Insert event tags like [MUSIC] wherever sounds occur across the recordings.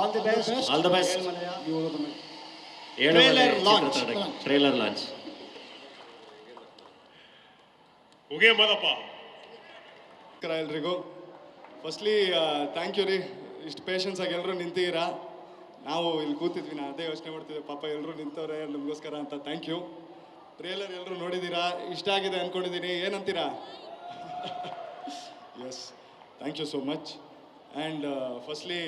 All the best all the best Trailer launch trailer launch ಹೋಗೇ ಮದಪ್ಪ ಕರ ಎಲ್ರಿಗೂ. ಫಸ್ಟ್ಲಿ ಥ್ಯಾಂಕ್ ಯು ರೀ. ಇಷ್ಟು ಪೇಷನ್ಸ್ ಆಗಿ ಎಲ್ಲರೂ ನಿಂತಿದ್ದೀರಾ? ನಾವು ಇಲ್ಲಿ ಕೂತಿದ್ವಿ ನಾ ಅದೇ ಯೋಚನೆ ಮಾಡ್ತಿದ್ದೆ. ಪಾಪ ಎಲ್ಲರೂ ನಿಂತವ್ರೆ ನಮಗೋಸ್ಕರ ಅಂತ. ಥ್ಯಾಂಕ್ ಯು ಟ್ರೇಲರ್ ಎಲ್ಲರೂ ನೋಡಿದ್ದೀರಾ? ಇಷ್ಟ ಆಗಿದೆ ಅಂದ್ಕೊಂಡಿದ್ದೀನಿ ಏನಂತೀರಾ? Yes thank you so much and firstly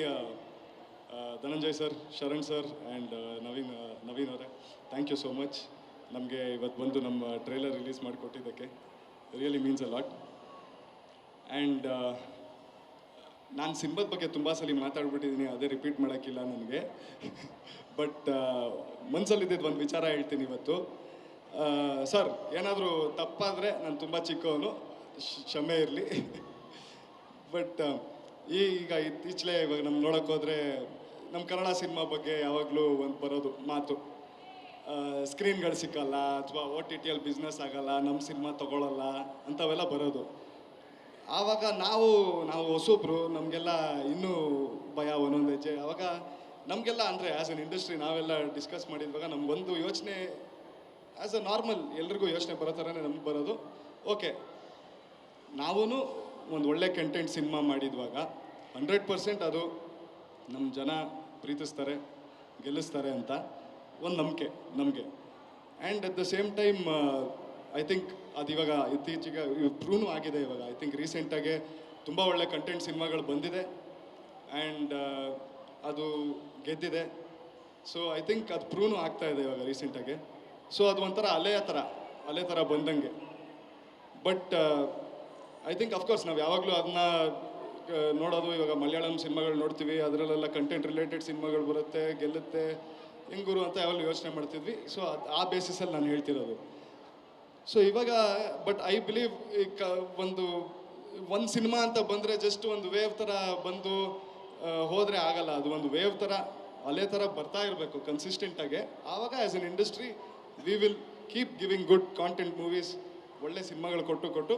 Dhananjay sir Sharan sir and Naveen Naveen ಅವರೇ. ಥ್ಯಾಂಕ್ ಯು ಸೋ ಮಚ್ ನಮಗೆ ಇವತ್ತು ಬಂದು ನಮ್ಮ trailer release ಮಾಡಿಕೊಟ್ಟಿದ್ದಕ್ಕೆ really means a lot and ನಾನು ಸಿಂಬಲ್ ಬಗ್ಗೆ ತುಂಬ ಸಲ ಮಾತಾಡ್ಬಿಟ್ಟಿದ್ದೀನಿ ಅದೇ ರಿಪೀಟ್ ಮಾಡೋಕ್ಕಿಲ್ಲ ನನಗೆ. ಬಟ್ [LAUGHS] ಮನಸ್ಸಲ್ಲಿದ್ದಿದ್ದು ಒಂದು ವಿಚಾರ ಹೇಳ್ತೀನಿ ಇವತ್ತು. ಸರ್ ಏನಾದರೂ ತಪ್ಪಾದರೆ ನಾನು ತುಂಬ ಚಿಕ್ಕವನು ಕ್ಷಮೆ ಇರಲಿ. ಬಟ್ [LAUGHS] ಈಗ ಇತ್ತೀಚಲೆ ಇವಾಗ ನಮ್ಗೆ ನೋಡೋಕೆ ಹೋದರೆ ನಮ್ಮ ಕನ್ನಡ ಸಿನಿಮಾ ಬಗ್ಗೆ ಯಾವಾಗಲೂ ಒಂದು ಬರೋದು ಮಾತು. ಸ್ಕ್ರೀನ್ಗಳು ಸಿಕ್ಕಲ್ಲ ಅಥವಾ ಓ ಟಿ ಟಿಯಲ್ಲಿ ಬಿಸ್ನೆಸ್ ಆಗಲ್ಲ ನಮ್ಮ ಸಿನಿಮಾ ತೊಗೊಳಲ್ಲ ಅಂಥವೆಲ್ಲ ಬರೋದು. ಆವಾಗ ನಾವು ನಾವು ಹೊಸೊಬ್ರು, ನಮಗೆಲ್ಲ ಇನ್ನೂ ಭಯ, ಒಂದೊಂದು ಹೆಜ್ಜೆ. ಆವಾಗ ನಮಗೆಲ್ಲ ಅಂದರೆ ಆ್ಯಸ್ ಅನ್ ಇಂಡಸ್ಟ್ರಿ ನಾವೆಲ್ಲ ಡಿಸ್ಕಸ್ ಮಾಡಿದ್ವಾಗ ನಮಗೊಂದು ಯೋಚನೆ ಆ್ಯಸ್ ಅ ನಾರ್ಮಲ್ ಎಲ್ರಿಗೂ ಯೋಚನೆ ಬರೋ ಥರನೇ ನಮ್ಗೆ ಬರೋದು. ಓಕೆ ನಾವೂ ಒಂದು ಒಳ್ಳೆ ಕಂಟೆಂಟ್ ಸಿನಿಮಾ ಮಾಡಿದ್ವಾಗ ಹಂಡ್ರೆಡ್ ಪರ್ಸೆಂಟ್ ಅದು ನಮ್ಮ ಜನ ಪ್ರೀತಿಸ್ತಾರೆ, ಗೆಲ್ಲಿಸ್ತಾರೆ ಅಂತ ಒಂದು ನಂಬಿಕೆ ನಮಗೆ. And at the same time I think ಅದು ಇವಾಗ ಇತ್ತೀಚೆಗೆ ಪ್ರೂನು ಆಗಿದೆ ಇವಾಗ. ಐ ಥಿಂಕ್ ರೀಸೆಂಟಾಗೆ ತುಂಬ ಒಳ್ಳೆ ಕಂಟೆಂಟ್ ಸಿನಿಮಾಗಳು ಬಂದಿದೆ. ಆ್ಯಂಡ್ ಅದು ಗೆದ್ದಿದೆ. ಸೊ ಐ ಥಿಂಕ್ ಅದು ಪ್ರೂನು ಆಗ್ತಾ ಇದೆ ಇವಾಗ ರೀಸೆಂಟಾಗೆ ಸೊ ಅದು ಒಂಥರ ಅಲೆಯ ಥರ, ಅಲೆ ಥರ ಬಂದಂಗೆ. ಬಟ್ ಐ ಥಿಂಕ್ ಅಫ್ಕೋರ್ಸ್ ನಾವು ಯಾವಾಗಲೂ ಅದನ್ನ ನೋಡೋದು, ಇವಾಗ ಮಲಯಾಳಂ ಸಿನಿಮಾಗಳು ನೋಡ್ತೀವಿ, ಅದರಲ್ಲೆಲ್ಲ ಕಂಟೆಂಟ್ ರಿಲೇಟೆಡ್ ಸಿನಿಮಾಗಳು ಬರುತ್ತೆ, ಗೆಲ್ಲುತ್ತೆ, ಹೆಂಗುರು ಅಂತ ಯಾವಾಗಲೂ ಯೋಚನೆ ಮಾಡ್ತಿದ್ವಿ. ಸೊ ಆ ಬೇಸಿಸಲ್ಲಿ ನಾನು ಹೇಳ್ತಿರೋದು. ಸೊ ಇವಾಗ ಬಟ್ ಐ ಬಿಲೀವ್ ಕ, ಒಂದು ಒಂದು ಸಿನಿಮಾ ಅಂತ ಬಂದರೆ ಜಸ್ಟ್ ಒಂದು ವೇವ್ ಥರ ಬಂದು ಹೋದರೆ ಹೋದ್ರೆ ಆಗಲ್ಲ. ಅದು ಒಂದು ವೇವ್ ಥರ ಅಲೆ ಥರ ಬರ್ತಾ ಇರಬೇಕು ಕನ್ಸಿಸ್ಟೆಂಟಾಗೆ ಆವಾಗ as an industry we will keep giving good content movies ಒಳ್ಳೆ ಸಿನಿಮಾಗಳು ಕೊಟ್ಟು ಕೊಟ್ಟು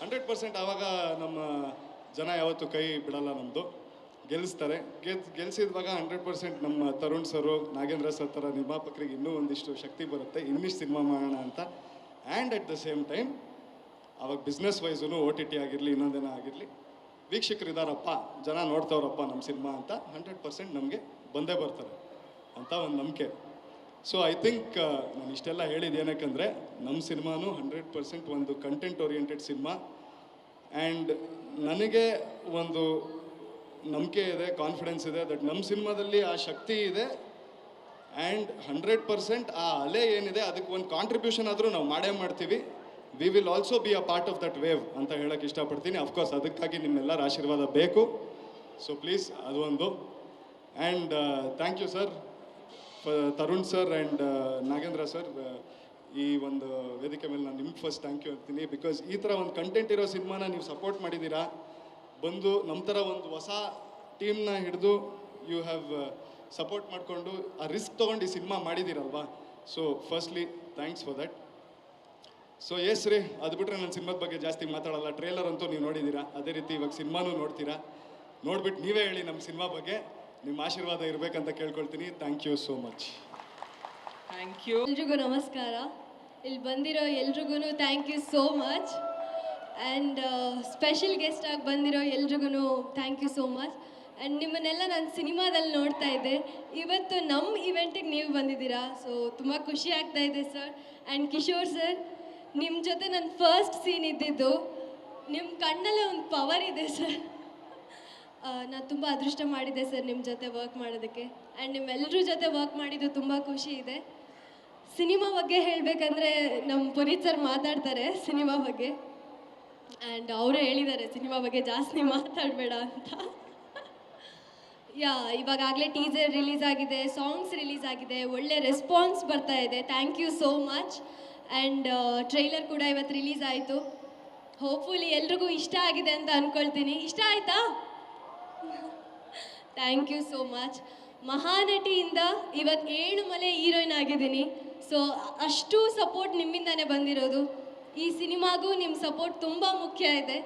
ಹಂಡ್ರೆಡ್ ಪರ್ಸೆಂಟ್ ಆವಾಗ ನಮ್ಮ ಜನ ಯಾವತ್ತೂ ಕೈ ಬಿಡಲ್ಲ ನಮ್ಮದು ಗೆಲ್ಲಿಸ್ತಾರೆ ಗೆಲ್ ಗೆಲ್ಸಿದ್ವಾಗ ಹಂಡ್ರೆಡ್ ಪರ್ಸೆಂಟ್ ನಮ್ಮ ತರುಣ್ ಸರು, ನಾಗೇಂದ್ರ ಸರ್ ಥರ ನಿರ್ಮಾಪಕರಿಗೆ ಇನ್ನೂ ಒಂದಿಷ್ಟು ಶಕ್ತಿ ಬರುತ್ತೆ. ಇನ್ನಿಷ್ಟು ಸಿನಿಮಾ ಮಾಡೋಣ ಅಂತ. And at the same time ಅವಾಗ business wise O T T ಆಗಿರಲಿ ಇನ್ನೊಂದೇನೋ ಆಗಿರಲಿ, ವೀಕ್ಷಕರು ಇದಾರಪ್ಪ, ಜನ ನೋಡ್ತಾವ್ರಪ್ಪ ನಮ್ಮ ಸಿನಿಮಾ ಅಂತ ಹಂಡ್ರೆಡ್ ಪರ್ಸೆಂಟ್ ನಮಗೆ ಬಂದೇ ಬರ್ತಾರೆ ಅಂತ ಒಂದು ನಂಬಿಕೆ. ಸೊ ಐ ಥಿಂಕ್ ನಾನು ಇಷ್ಟೆಲ್ಲ ಹೇಳಿದ್ದು ಏನಕ್ಕಂದರೆ, ನಮ್ಮ ಸಿನಿಮಾನು ಹಂಡ್ರೆಡ್ ಪರ್ಸೆಂಟ್ ಒಂದು ಕಂಟೆಂಟ್ ಓರಿಯೆಂಟೆಡ್ ಸಿನಿಮಾ. ಆ್ಯಂಡ್ ನನಗೆ ಒಂದು ನಂಬಿಕೆ ಇದೆ ಕಾನ್ಫಿಡೆನ್ಸ್ ಇದೆ ದಟ್ ನಮ್ಮ ಸಿನಿಮಾದಲ್ಲಿ ಆ ಶಕ್ತಿ ಇದೆ. ಆ್ಯಂಡ್ ಹಂಡ್ರೆಡ್ ಪರ್ಸೆಂಟ್ ಆ ಅಲೆ ಏನಿದೆ, ಅದಕ್ಕೆ ಒಂದು ಕಾಂಟ್ರಿಬ್ಯೂಷನ್ ಆದರೂ ನಾವು ಮಾಡೇ ಮಾಡ್ತೀವಿ. We will also be a part of that wave ಅಂತ ಹೇಳೋಕ್ಕೆ ಇಷ್ಟಪಡ್ತೀನಿ. ಅಫ್ಕೋರ್ಸ್ ಅದಕ್ಕಾಗಿ ನಿಮ್ಮೆಲ್ಲರ ಆಶೀರ್ವಾದ ಬೇಕು. ಸೊ ಪ್ಲೀಸ್ ಅದೊಂದು and thank you sir Tarun sir and Nagendra sir ಈ ಒಂದು ವೇದಿಕೆ ಮೇಲೆ ನಾನು ನಿಮ್ಗೆ ಫಸ್ಟ್ ಥ್ಯಾಂಕ್ ಯು ಅಂತೀನಿ ಬಿಕಾಸ್ ಈ ಥರ ಒಂದು ಕಂಟೆಂಟ್ ಇರೋ ಸಿನಿಮಾನ ನೀವು ಸಪೋರ್ಟ್ ಮಾಡಿದ್ದೀರಾ? ಬಂದು ನಮ್ಮ ಥರ ಒಂದು ಹೊಸ ಟೀಮ್ನ ಹಿಡಿದು ಯು ಹ್ಯಾವ್ ಸಪೋರ್ಟ್ ಮಾಡಿಕೊಂಡು ಆ ರಿಸ್ಕ್ ತೊಗೊಂಡು ಈ cinema ಮಾಡಿದ್ದೀರಲ್ವಾ? So firstly thanks for that so S ರೀ, ಅದು ಬಿಟ್ಟರೆ ನನ್ನ ಸಿನಿಮಾದ ಬಗ್ಗೆ ಜಾಸ್ತಿ ಮಾತಾಡಲ್ಲ. ಟ್ರೇಲರ್ ಅಂತೂ ನೀವು ನೋಡಿದ್ದೀರಾ? ಅದೇ ರೀತಿ ಇವಾಗ ಸಿನಿಮಾನೂ ನೋಡ್ತೀರಾ? ನೋಡ್ಬಿಟ್ಟು ನೀವೇ ಹೇಳಿ ನಮ್ಮ ಸಿನಿಮಾ ಬಗ್ಗೆ. ನಿಮ್ಮ ಆಶೀರ್ವಾದ ಇರಬೇಕಂತ ಕೇಳ್ಕೊಳ್ತೀನಿ. Thank you so much thank you ಎಲ್ರಿಗೂ ನಮಸ್ಕಾರ. ಇಲ್ಲಿ ಬಂದಿರೋ ಎಲ್ರಿಗೂ thank you so much and special guest ಆಗಿ ಬಂದಿರೋ ಎಲ್ರಿಗೂ thank you so much and ನಿಮ್ಮನ್ನೆಲ್ಲ ನಾನು ಸಿನಿಮಾದಲ್ಲಿ ನೋಡ್ತಾ ಇದ್ದೆ. ಇವತ್ತು ನಮ್ಮ ಇವೆಂಟಿಗೆ ನೀವು ಬಂದಿದ್ದೀರಾ? ಸೊ ತುಂಬ ಖುಷಿ ಆಗ್ತಾ ಇದೆ ಸರ್ ಆ್ಯಂಡ್ ಕಿಶೋರ್ ಸರ್ ನಿಮ್ಮ ಜೊತೆ ನನ್ನ ಫಸ್ಟ್ ಸೀನ್ ಇದ್ದಿದ್ದು ನಿಮ್ಮ ಕಣ್ಣಲ್ಲೇ ಒಂದು ಪವರ್ ಇದೆ ಸರ್ ನಾನು ತುಂಬ ಅದೃಷ್ಟ ಮಾಡಿದ್ದೆ ಸರ್ ನಿಮ್ಮ ಜೊತೆ ವರ್ಕ್ ಮಾಡೋದಕ್ಕೆ. ಆ್ಯಂಡ್ ನಿಮ್ಮೆಲ್ಲರ ಜೊತೆ ವರ್ಕ್ ಮಾಡಿದ್ದು ತುಂಬ ಖುಷಿ ಇದೆ. ಸಿನಿಮಾ ಬಗ್ಗೆ ಹೇಳಬೇಕಂದ್ರೆ ನಮ್ಮ ಪುನೀತ್ ಸರ್ ಮಾತಾಡ್ತಾರೆ ಸಿನಿಮಾ ಬಗ್ಗೆ. ಆ್ಯಂಡ್ ಅವರೇ ಹೇಳಿದ್ದಾರೆ ಸಿನಿಮಾ ಬಗ್ಗೆ ಜಾಸ್ತಿ ಮಾತಾಡಬೇಡ ಅಂತ. ಯಾ ಇವಾಗಾಗಲೇ ಟೀಸರ್ ರಿಲೀಸ್ ಆಗಿದೆ ಸಾಂಗ್ಸ್ ರಿಲೀಸ್ ಆಗಿದೆ, ಒಳ್ಳೆ ರೆಸ್ಪಾನ್ಸ್ ಬರ್ತಾ ಇದೆ. Thank you so much and trailer ಕೂಡ ಇವತ್ತು ರಿಲೀಸ್ ಆಯಿತು. ಹೋಪ್ಫುಲಿ ಎಲ್ರಿಗೂ ಇಷ್ಟ ಆಗಿದೆ ಅಂತ ಅಂದ್ಕೊಳ್ತೀನಿ ಇಷ್ಟ ಆಯ್ತಾ? ಥ್ಯಾಂಕ್ ಯು ಸೋ ಮಚ್ ಮಹಾನಟಿಯಿಂದ ಇವತ್ತು ಏಳು ಮಲೆ ಹೀರೋಯಿನ್ ಆಗಿದ್ದೀನಿ. ಸೊ ಅಷ್ಟು ಸಪೋರ್ಟ್ ನಿಮ್ಮಿಂದಾನೇ ಬಂದಿರೋದು. ಈ ಸಿನಿಮಾಗೂ ನಿಮ್ಮ ಸಪೋರ್ಟ್ ತುಂಬ ಮುಖ್ಯ ಇದೆ.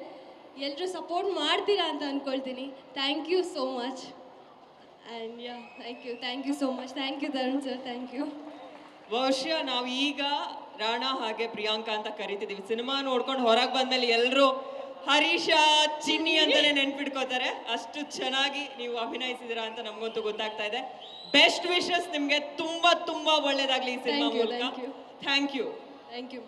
ಎಲ್ಲರೂ ಸಪೋರ್ಟ್ ಮಾಡ್ತೀರಾ ಅಂತ ಅಂದ್ಕೊಳ್ತೀನಿ thank you so much and yeah thank you thank you so much thank you Tarun sir thank you ವರ್ಷ ನಾವು ಈಗ ರಾಣಾ ಹಾಗೆ ಪ್ರಿಯಾಂಕಾ ಅಂತ ಕರಿತಿದ್ದೀವಿ. ಸಿನಿಮಾ ನೋಡ್ಕೊಂಡು ಹೊರಗೆ ಬಂದಲ್ಲಿ ಎಲ್ಲರೂ ಹರೀಶ ಚಿನ್ನಿ ಅಂತಾನೆ ನೆನ್ಪಿಟ್ಕೋತಾರೆ ಅಷ್ಟು ಚೆನ್ನಾಗಿ ನೀವು ಅಭಿನಯಿಸಿದಿರಾ ಅಂತ ನಮಗಂತೂ ಗೊತ್ತಾಗ್ತಾ ಇದೆ. ಬೆಸ್ಟ್ ವಿಶಸ್ ನಿಮ್ಗೆ ತುಂಬಾ ತುಂಬಾ ಒಳ್ಳೇದಾಗ್ಲಿ ಈ ಸಿನಿಮಾ ಮೂಲಕ. Thank you thank you